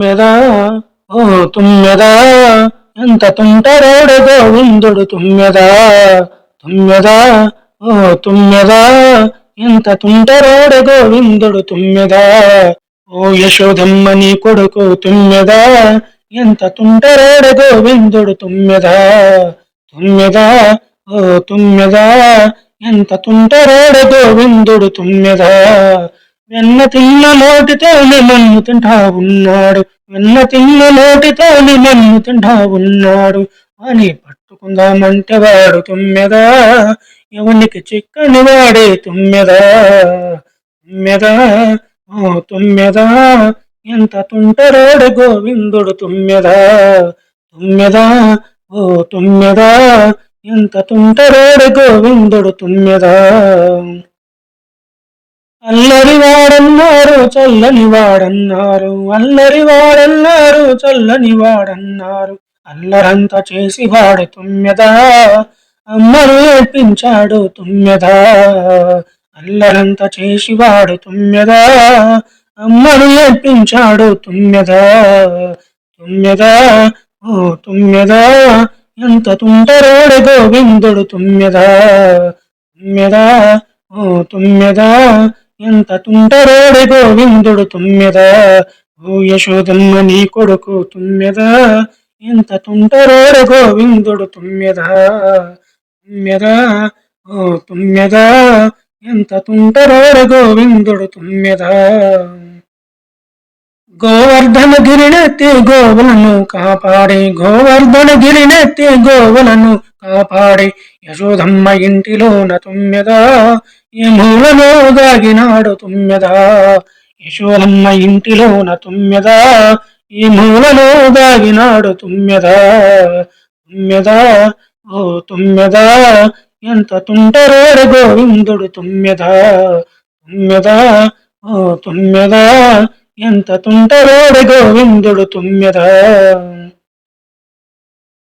తుమ్మెదా? ఓ తుమ్మెదా? ఎంత తుంటరోడు గోవిందుడు తుమ్మెదా? తుమ్మెదా? ఓ తుమ్మెదా? ఎంత తుంటరోడు గోవిందుడు తుమ్మెదా? ఓ యశోదమ్మ కొడుకు తుమ్మెదా? ఎంత తుంటరోడు గోవిందుడు తుమ్మెదా? తుమ్మెదా? ఓ తుమ్మెదా? ఎంత తుంటరోడు గోవిందుడు తుమ్మెదా? వెన్న తిన్న నోటితోని మన్ను తింటా ఉన్నాడు. వెన్న తిన్న నోటితోని మన్ను తింటా ఉన్నాడు. అని పట్టుకుందామంటే వాడు తుమ్మెదా? ఎవనికి చిక్కని వాడే తుమ్మెదా? తుమ్మెదా? ఓ తుమ్మెదా? ఎంత తుంటరోడు గోవిందుడు తుమ్మెదా? తుమ్మెదా? ఓ తుమ్మెదా? ఎంత తుంటరోడు గోవిందుడు తుమ్మెదా? అల్లరి వాడన్నారు చల్లని వాడన్నారు. అల్లరి వాడన్నారు చల్లని వాడన్నారు. అల్లరంతా చేసి వాడు తుమ్మెదా అమ్మను ఏడ్పించాడు తుమ్మెదా. అల్లరంతా చేసి వాడు తుమ్మెదా అమ్మను ఏడ్పించాడు తుమ్మెదా. తుమ్మెదా ఓ తుమ్మెదా ఎంత తుంటరోడు గోవిందుడు తుమ్మెదా. తుమ్మెదా ఓ తుమ్మెదా ఎంత తుంటరోడు గోవిందుడు తుమ్మెద? ఓ యశోదమ్మ నీ కొడుకు తుమ్మెద? ఎంత తుంటరోడు గోవిందుడు తుమ్మెద? తుమ్మెద? ఓ తుమ్మెద? ఎంత తుంటరోడు గోవిందుడు తుమ్మెద? గోవర్ధన గిరినెత్తి గోవులను కాపాడి గోవర్ధన గిరినెత్తి గోవులను కాపాడి యశోధమ్మ ఇంటిలోన తుమ్మెదా ఈ మూలలో దాగినాడు తుమ్మెదా యశోధమ్మ ఇంటిలోన తుమ్మెదా ఈ మూలలో దాగినాడు తుమ్మెదా తుమ్మెదా ఓ తుమ్మెదా ఎంత తుంటరోడు గోవిందుడు తుమ్మెదా తుమ్మెదా ఓ తుమ్మెదా ఎంత తుంటరోడు గోవిందుడు తుమ్మెదా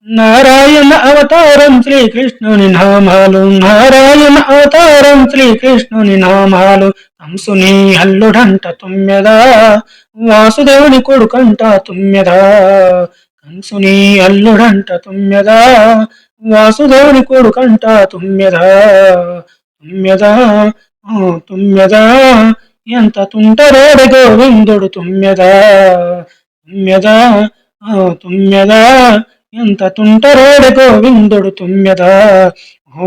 నారాయణ అవతారం శ్రీకృష్ణుని నామాలు నారాయణ అవతారం శ్రీకృష్ణుని నామాలు. కంసుని అల్లుడంట తుమ్మెదా వాసుదేవుని కొడుకంట తుమ్మెదా. కంసుని అల్లుడంట తుమ్మెదా వాసుదేవుని కొడుకంట తుమ్మెదా. తుమ్మెదా తుమ్మెదా ఎంత తుంటరోడు గోవిందుడు తుమ్మెదా. తుమ్మెదా తుమ్మెదా ఎంత తుంటరోడు గోవిందుడు తుమ్మెదా?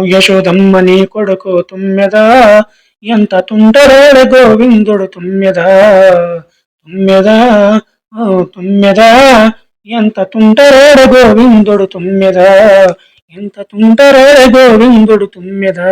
యశోదమ్మ నీ కొడుకు తుమ్మెదా? ఎంత తుంటరోడు గోవిందుడు తుమ్మెదా? తుమ్మెదా? ఓ తుమ్మెదా? ఎంత తుంటరోడు గోవిందుడు తుమ్మెదా? ఎంత తుంటరోడు గోవిందుడు తుమ్మెదా?